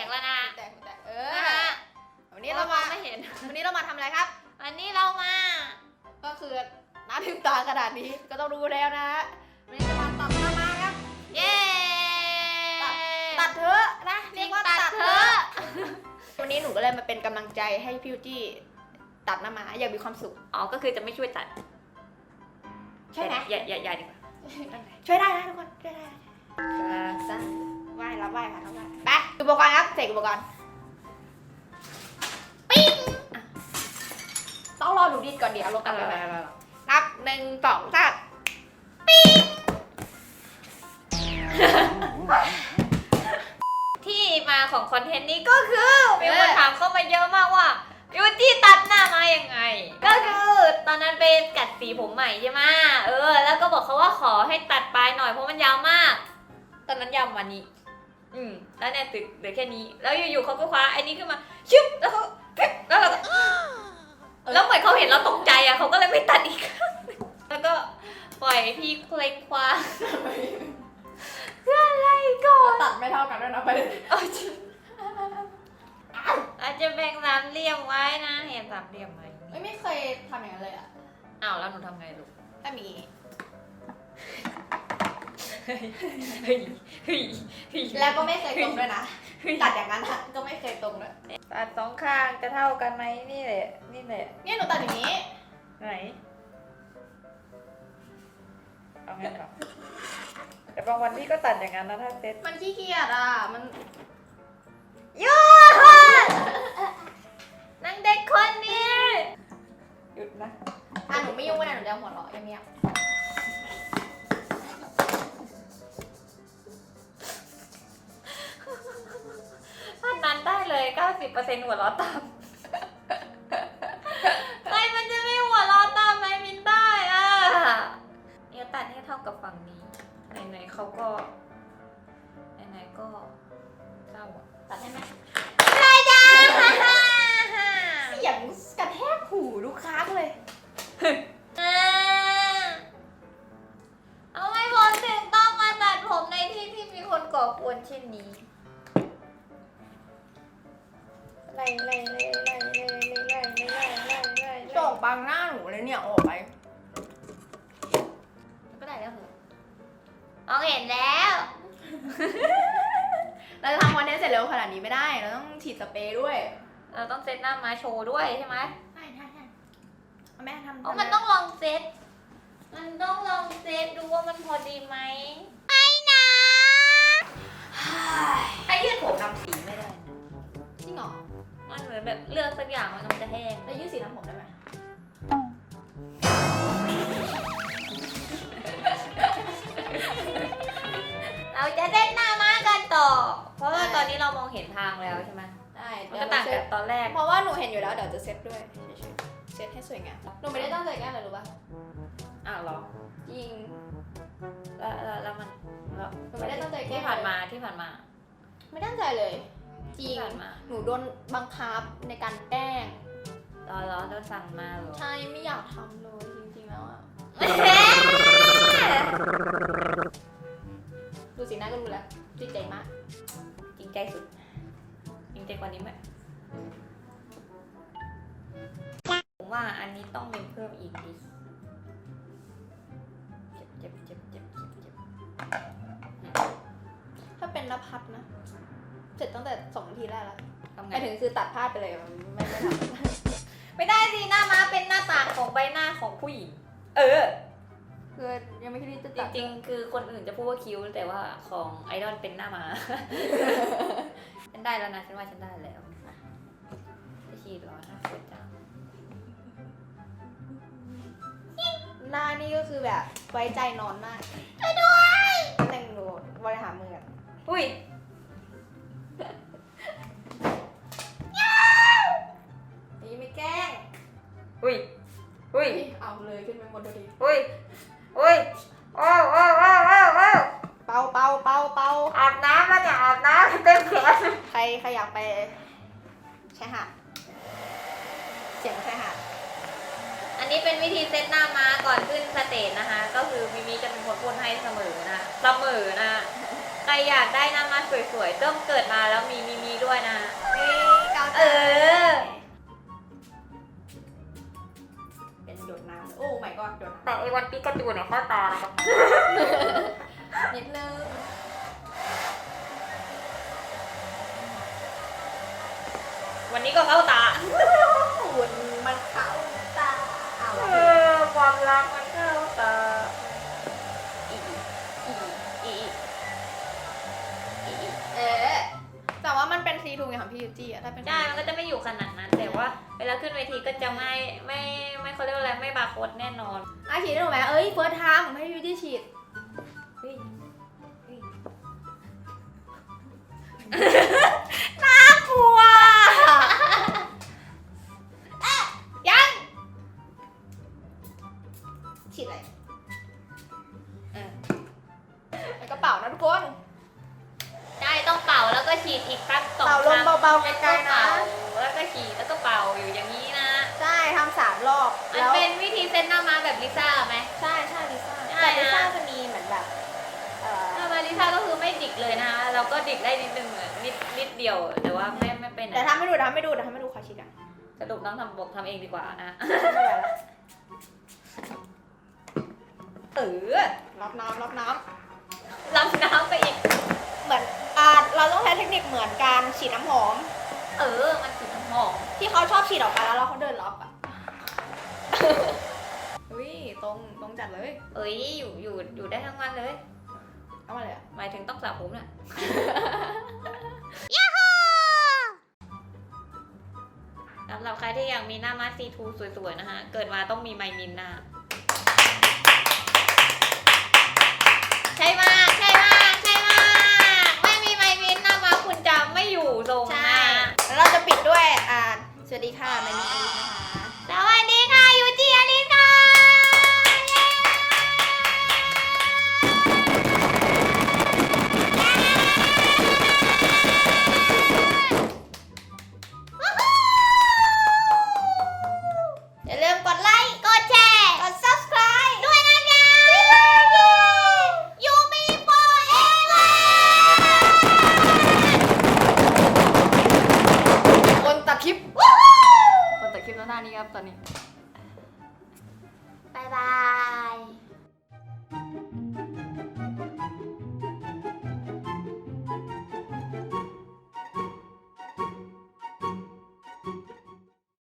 ตกแล้วนะแต่แต่เออนะฮะวันนี้เรามา ไม่เห็น วันนี้เรามาทำอะไรครับ วันนี้เรามาก็คือน้ำพิมพ์ตาขนาดนี้ก็ต้องรู้แล้วนะฮะวันนี้จะมาตัดหน้ามาครับ เย้ตัดเถอะนะเรีเรียยกกว่าว่าตัตัดดเถเถอะอะวันนี้หนูก็เลยมาเป็นกำลังใจให้พี่จี้ตัดหน้ามาอยากมีความสุข อ๋อก็คือจะไม่ช่วยตัดใช่ไหม อย่าอย่าอย่าดีกว่าช่วยได้นะทุกคนช่วยได้ซะ ไหว้รับไหว้ค่ะรับไหว้ไปอุปกรณ์ครับเสกอุปกรณ์ปิ้งอะต้องรอหนูดีดก่อนเดี๋ยวเอาลงกลับไปใหม่นับหนึ่งสองสามที่มาของคอนเทนต์นี้ก็คือมีคนถามเข้ามาเยอะมากว่ายูที่ตัดหน้ามายังไง ก็คือตอนนั้นไปกัดสีผมใหม่ใช่ไหมเออ แล้วก็บอกเขาว่าขอให้ตัดปลายหน่อยเพราะมันยาวมาก ตอนนั้นยาวกวันนี้ อืมแล้วเนี่ยตึกเหลือแค่นี้ แล้วอยู่ๆเขาก็คว้าไอ้นี้ขึ้นมาชึบแล้วเขาปึ๊บแล้วเราก็แล้วเหมือนเขาเห็นเราตกใจอะเขาก็เลยไม่ตัดอีก แล้วก็ปล่อยพี่เคลงคว้าเพื่ออะไรก่อนตัดไม่เท่ากันด้วยนะประเด็นเอาจริงอาจจะแบ่งสามเหลี่ยมไว้นะเห็นสามเหลี่ยมไหมไม่ไม่เคยทำอย่างนั้นเลยอะอ้าวแล้วหนูทำไงลูกแต่มี เฮ้ยเฮ้ยเฮ้ยแล้วก็ไม่เคยตรงด้วยนะตัดอย่างนั้นอะก็ไม่เคยตรงเลยตัดสองข้างจะเท่ากันไหมนี่แหละนี่แหละเนี่ยหนูตัดอย่างนี้ ไหนเอาไงต่อแต่บางวันพี่ก็ตัดอย่างนั้นนะถ้าเซ็ตมันขี้เกียจอะมันยูน สิบเปอร์เซ็นต์หัวเราะตามใครมันจะไม่หัวเราะตามไหมมินได้อะเนี่ยวตัดให้เท่ากับฝั่งนี้ ไหนๆเขาก็ ไหนๆก็เจ้าอะตัดให้ไหม โด่งบังหน้าหนูเลยเนี่ย ออกไปก็ได้แล้วเหรอมองเห็นแล้ว เราจะทำคอนเทนต์เสร็จเร็วขนาดนี้ไม่ได้ เราต้องฉีดสเปรย์ด้วย เราต้องเซตหน้ามาโชว์ด้วยใช่ไหมใช่ใช่ใช่แม่ทำอ๋อมันต้องลองเซต มันต้องลองเซตดูว่ามันพอดีไหมไอ้นะถ้ายืดผมทำสีไม่ได้นะจ ริงเหรอมันเหมือนแบบเลือกสักอย่างมันก็จะแห้งแล้วยืดสีน้ำผมได้ไหมเราจะเซตหน้ามากันต่อ เพราะว่าตอนนี้เรามองเห็นทางแล้วใช่ไหมได้มันเดี๋ยก็วต่างเซจาตกตอนแรก เพราะว่าหนูเห็นอยู่แล้วเดี๋ยวจะเซตด้วยเฉยๆเซตให้สวยงามหนูไม่ได้ตั้งใจแกล้งเลยรู้ป่ะอ้าวเหรอจริงแล้วแล้วแล้วมันแล้วหนูไม่ได้ตั้งใจแกล้ที่งผ่านมาที่ผ่านมา ไม่ตั้งใจเลย จริที่งผ่านมาหนูโดนบังคับในการแกล้งรอรอโดนสั่งมาเหรอใช่ไม่อยากทำเลยจริงๆแล้วอะดูสีหน้าก็รู้แล้วจริงใจมาก จริงใจสุด จริงใจกว่านี้ไหมผมว่าอันนี้ต้องเป็นเพิ่มอีกดิเจ็บเจ็บเจ็บเจ็บเจ็บเจ็บถ้าเป็นนภัสนะ เสร็จตั้งแต่สองนาทีแรกแล้วทำหไงมายถึงคือตัดพลาดไปเลยไม่ไม่ทไม่ได้สิหน้าม้าเป็นหน้าต่างของใบหน้าของผู้หญิง เออำคือยังไม่คิดที่จะจตัดริงๆ คือคนอื่นจะพูดว่าคิ้วแต่ว่าของไอดอลเป็นหน้าม้าฉันได้แล้วนะฉันว่าฉันได้แล้วจะฉีดเหรอถ้าปวดจังหน้านี่ก็คือแบบไว้ใจนอนมากช่วยด้วยหนึ่งหนูบริหารมืออะอุ้ย เอาเลยขึ้นไปหมดทีอุ้ยอุ้ยโอ้โอ้โอ้โอ้โอ้เป่าเป่าเป่าเป่าอาบน้ำแล้วเนี่ยอาบน้ำเต็มแขนใครใครอยากไปชายหาดเสียงชายหาดอันนี้เป็นวิธีเซตหน้าม้าก่อนขึ้นสเตจนะคะ ก็คือมิมิจะเป็นคนพูดให้เสมอนะเสมอนะใครอยากได้หน้าม้าสวยๆเริ่มเกิดมาแล้วมีมิมิด้วย กระตูนเนี่ยเข้าตานะครับ นิดนึงวันนี้ก็เข้าตา หุ่นมันเข้าตาเอาเออความรักมันเข้าตาอีอีอีอีอีเออแต่ว่ามันเป็นซีทูไงของพี่ยูจี้อะถ้าเป็น ใช่มันก็จะไม่อยู่ขนาดนั้น แต่ว่า เวลาขึ้นเวทีก็จะไม่ไม่ ค้ดแน่นอนอะฉีดได้หนูไหมเอ้ยเฟิร์สไทม์ให้พี่ยูจี้ฉีดเฮ้ยเฮ้ยน่ากลัวอะยังฉีดอะไรเออในกระเป๋านะทุกคนใช่ต้องเป่าแล้วก็ฉีดอีกครั้งสองเป่าคลมรั้งเบาๆไกลๆนะ เป็นวิธีเซตหน้ามาแบบลิซ่าไหม ใช่ใช่ลิซ่าใช่แต่ลิซ่านะจะมีเหมือนแบบเอ่อหน้ามาลิซ่าก็คือไม่ดิกเลยนะคะเราก็ดิกได้นิดนึงอะนิดนิดเดียว แต่ว่าไม่ไม่เป็นแต่ทำไม่ดูทำไม่ดูแต่ทำไม่ดูขอฉีดอะสรุปต้องทำบอกทำเองดีกว่านะ ไม่ไหวแล้วเออรับน้ำรับน้รับน้ำไปอีกำเหมือนอ่าเราต้องใช้เทคนิคเหมือนการฉีดน้ำหอม เออ มันสีน้ำหอมที่เขาชอบฉีดออกไปแล้วเราเขาเดินล็อกอะอุ้ย ตรงตรงจัดเลยเอ้ยอยู่อยู่อยู่ได้ทั้งวันเลย เอามาเลยอะหมายถึงต้องสระผมน่ะ สำหรับใครที่อยากมีหน้ามาซีทูสวยๆนะคะ เกิดมาต้องมีไมมินหน้า ใช่มากใช่มากใช่มากไม่มีไมมินหน้ามาคุณจะไม่อยู่ทรงหใช่น้าแล้วเราจะปิดด้วยอ่าสวัสดีค่ะแมนนี่อลิสนะคะ ท่านี้ครับตอนนี้บายบาย